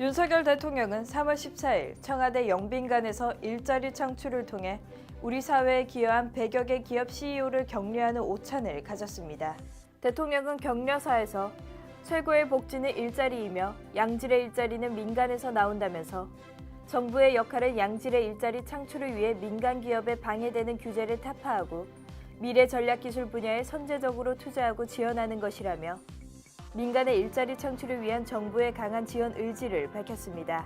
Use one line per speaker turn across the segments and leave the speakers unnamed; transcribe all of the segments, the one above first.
윤석열 대통령은 3월 14일 청와대 영빈관에서 일자리 창출을 통해 우리 사회에 기여한 100여 개 기업 CEO를 격려하는 오찬을 가졌습니다. 대통령은 격려사에서 최고의 복지는 일자리이며 양질의 일자리는 민간에서 나온다면서 정부의 역할은 양질의 일자리 창출을 위해 민간 기업에 방해되는 규제를 타파하고 미래 전략 기술 분야에 선제적으로 투자하고 지원하는 것이라며 민간의 일자리 창출을 위한 정부의 강한 지원 의지를 밝혔습니다.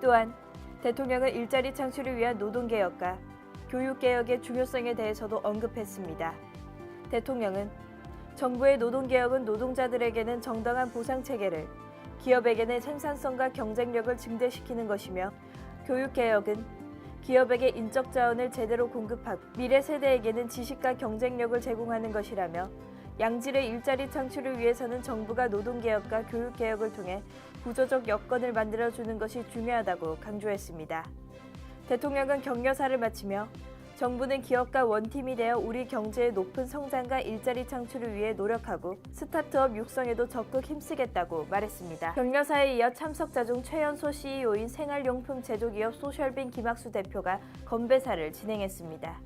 또한 대통령은 일자리 창출을 위한 노동개혁과 교육개혁의 중요성에 대해서도 언급했습니다. 대통령은 정부의 노동개혁은 노동자들에게는 정당한 보상체계를, 기업에게는 생산성과 경쟁력을 증대시키는 것이며 교육개혁은 기업에게 인적 자원을 제대로 공급하고 미래 세대에게는 지식과 경쟁력을 제공하는 것이라며 양질의 일자리 창출을 위해서는 정부가 노동개혁과 교육개혁을 통해 구조적 여건을 만들어주는 것이 중요하다고 강조했습니다. 대통령은 격려사를 마치며 정부는 기업과 원팀이 되어 우리 경제의 높은 성장과 일자리 창출을 위해 노력하고 스타트업 육성에도 적극 힘쓰겠다고 말했습니다. 격려사에 이어 참석자 중 최연소 CEO인 생활용품 제조기업 소셜빈 김학수 대표가 건배사를 진행했습니다.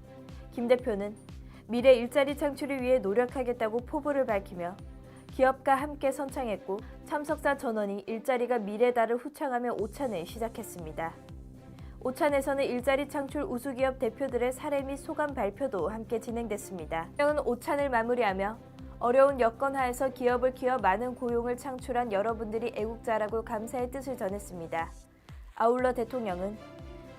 김 대표는 미래 일자리 창출을 위해 노력하겠다고 포부를 밝히며 기업과 함께 선창했고 참석자 전원이 일자리가 미래다를 후창하며 오찬을 시작했습니다. 오찬에서는 일자리 창출 우수기업 대표들의 사례 및 소감 발표도 함께 진행됐습니다. 대통령은 오찬을 마무리하며 어려운 여건 하에서 기업을 키워 많은 고용을 창출한 여러분들이 애국자라고 감사의 뜻을 전했습니다. 아울러 대통령은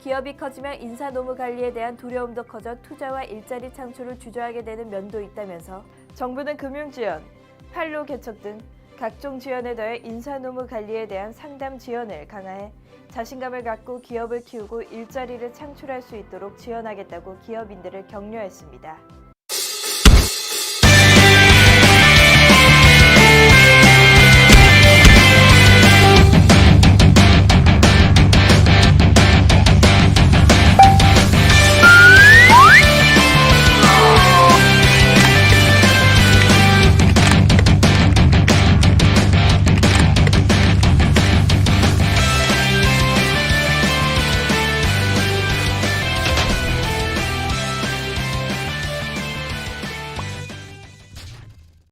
기업이 커지면 인사 노무 관리에 대한 두려움도 커져 투자와 일자리 창출을 주저하게 되는 면도 있다면서 정부는 금융 지원, 판로 개척 등 각종 지원에 더해 인사 노무 관리에 대한 상담 지원을 강화해 자신감을 갖고 기업을 키우고 일자리를 창출할 수 있도록 지원하겠다고 기업인들을 격려했습니다.